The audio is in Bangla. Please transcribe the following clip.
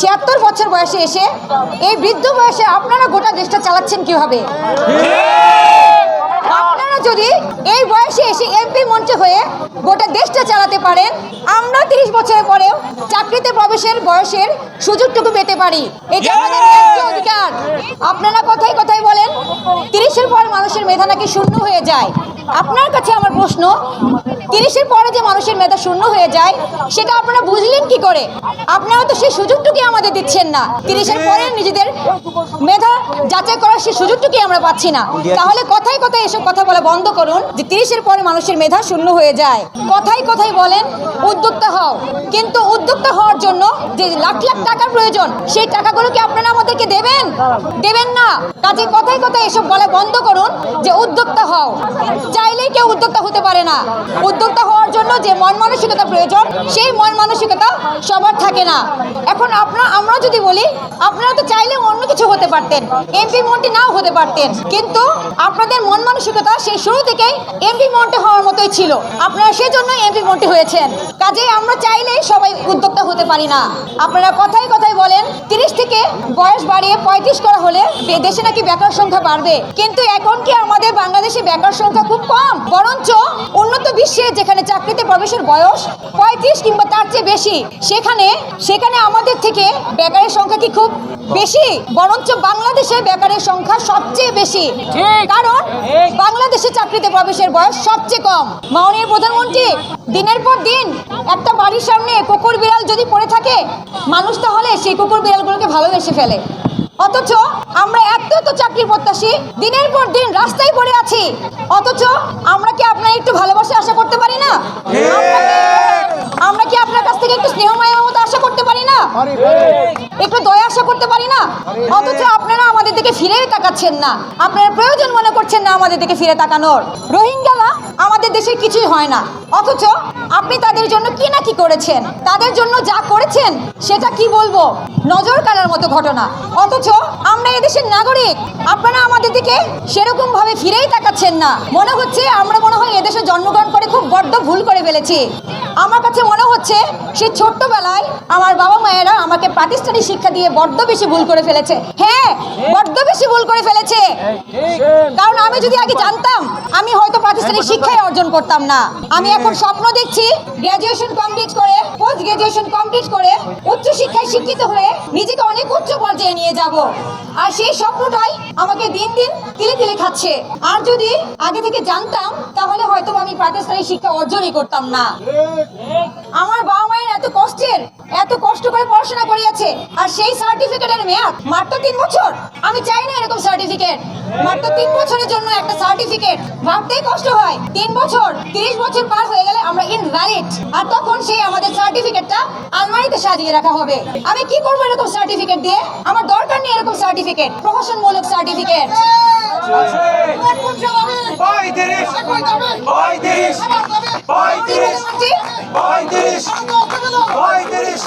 ছিয়াত্তর বছর বয়সে এসে এই বৃদ্ধ বয়সে আপনারা গোটা দেশটা চালাচ্ছেন কীভাবে? আপনারা যদি এই বয়সে এসে এমপি মঞ্চে হয়ে গোটা দেশটা চালাতে পারেন আমরা তিরিশ বছরের পরেও চাকরিতে প্রবেশের বয়সের সুযোগটুকু পেতে পারি। এটা আমাদের ন্যায্য অধিকার। আপনারা কথাই কথাই বলেন তিরিশের পর মানুষের মেধা নাকি শূন্য হয়ে যায়। আপনার কাছে আমার প্রশ্ন, তিরিশের পরে যে মানুষের মেধা শূন্য হয়ে যায়, সেটা আপনারা বুঝলেন কি করে? আপনারা তো সেই সুযোগটুকুই আমাদের দিচ্ছেন না। তিরিশের পরে নিজেদের মেধা যাচাই করার সেই সুযোগটুকুই আমরা পাচ্ছি না। তাহলে কথাই কথাই এসব কথা বলা বন্ধ করুন যে তিরিশের পরে মানুষের মেধা শূন্য হয়ে যায়। কথাই কথাই বলেন, উদ্যোক্তা হও। কিন্তু উদ্যোক্তা হওয়ার জন্য যে লাখ লাখ টাকার প্রয়োজন, সেই টাকাগুলো কি আপনারা আমাদেরকে দেবেন? দেবেন না। কাজে কথাই কথাই এসব বলা বন্ধ করুন যে উদ্যোক্তা হও। উদ্যোক্তা হতে পারে না। উদ্যোক্তা হওয়ার জন্য যে মন মানসিকতা প্রয়োজন, সেই মন মানসিকতা সবার থাকে না। এখন আপনারা আমরা যদি বলি, আপনারা তো চাইলে অন্য কিছু হতে পারতেন। এমপি মন্ত্রী নাও হতে পারতেন। কিন্তু আপনাদের মন মানসিকতা সেই শুরু থেকেই এমপি মন্ত্রী হওয়ার মতোই ছিল। আপনারা সেই জন্য এমপি মন্ত্রী হয়েছেন। কাজেই আমরা চাইলেই সবাই উদ্যোক্তা হতে পারি না। আপনারা কথাই কথাই বলেন, তিরিশ থেকে বয়স বাড়িয়ে পঁয়ত্রিশ করা হলে দেশে নাকি বেকার সংখ্যা বাড়বে। কিন্তু এখন কি আমাদের বাংলাদেশে বেকার সংখ্যা খুব কম? বরঞ্চ উন্নত বিশ্বে যেখানে চাকরিতে প্রবেশের বয়স পঁয়ত্রিশ কিংবা তার চেয়ে বেশি, সেখানে সেখানে আমাদের থেকে বেকারের সংখ্যা কি খুব বেশি? বরঞ্চ বাংলাদেশে বেকারের সংখ্যা সবচেয়ে বেশি। কারণ বাংলাদেশে চাকরিতে প্রবেশের বয়স সবচেয়ে কম। মাননীয় প্রধানমন্ত্রী দিনের পর দিন একটা বাড়ির সামনে কুকুর বিড়াল যদি পড়ে থাকে মানুষ তাহলে সেই কুকুর বিড়ালগুলোকে ভালোবেসে ফেলে। অথচ আমরা এত তো চাকরি প্রত্যাশী দিনের পর দিন রাস্তায় পড়ে আছি। অথচ আমরা কি আপনার একটু ভালোবাসা আশা করতে পারি না আমরা কি- আমরা কি আপনার কাছ থেকে একটু স্নেহ মায়া মতো আশা করতে পারি না একটু দয়া আশা করতে পারি না অথচ আপনারা আমাদের দিকে তাকাচ্ছেন না। আপনারা প্রয়োজন মনে করছেন না আমাদের দিকে ফিরে তাকানোর। রোহিঙ্গারা আমাদের দেশে কিছুই হয় না। অথচ আপনি তাদের জন্য কি না কি করেছেন? তাদের জন্য যা করেছেন, সেটা কি বলব? নজর কাড়ার মতো ঘটনা। অথচ আমরা এদেশের নাগরিক। আপনারা আমাদের দিকে সেরকম ভাবে ফিরেই তাকাচ্ছেন না। মনে হচ্ছে আমরা মনে হয় এদেশে জন্মগ্রহণ করে খুব বড্ড ভুল করে ফেলেছি। আমার কাছে মনে হচ্ছে সেই ছোট্টবেলায় আমার বাবা মায়েরা আমাকে প্রাতিষ্ঠানিক শিক্ষা দিয়ে বড্ড বেশি ভুল করে ফেলেছে। হ্যাঁ বড্ড বেশি ভুল করে ফেলেছে। কারণ আমি যদি আগে জানতাম আমি হয়তো প্রাতিষ্ঠানিক শিক্ষাই অর্জন করতাম না। আমি এখন স্বপ্ন দেখছি গ্র্যাজুয়েশন কমপ্লিট করে পোস্ট গ্র্যাজুয়েশন কমপ্লিট করে উচ্চ শিক্ষায় শিক্ষিত হয়ে নিজেকে অনেক উচ্চ পর্যায়ে নিয়ে যাব। আর সেই স্বপ্নটাই আমাকে দিন দিন তিলে তিলে খাচ্ছে। আর যদি আগে থেকে জানতাম তাহলে হয়তো আমি প্রাতিষ্ঠানিক শিক্ষা অর্জনই করতাম না। আমার বাবা মায়ের এত কষ্টের এত কষ্ট করে পড়াশোনা করিয়েছে আর সেই সার্টিফিকেটের মেয়াদ মাত্র তিন বছর? আমি চাই না এরকম সার্টিফিকেট মাত্র তিন বছরের জন্য একটা সার্টিফিকেট ভাবতেই কষ্ট হয়। তিন বছর তিরিশ বছর পার হয়ে গেলে আমরা ইনভ্যালিড আর তখন সেই আমাদের সার্টিফিকেটটা আলমারিতে সাজিয়ে রাখা হবে। আমি কি করব এরকম সার্টিফিকেট দিয়ে? আমার দরকার নেই এরকম সার্টিফিকেট প্রহসনমূলক সার্টিফিকেট পঁয়ত্রিশ পঁয়ত্রিশ পঁয়ত্রিশ পঁয়ত্রিশ পঁয়ত্রিশ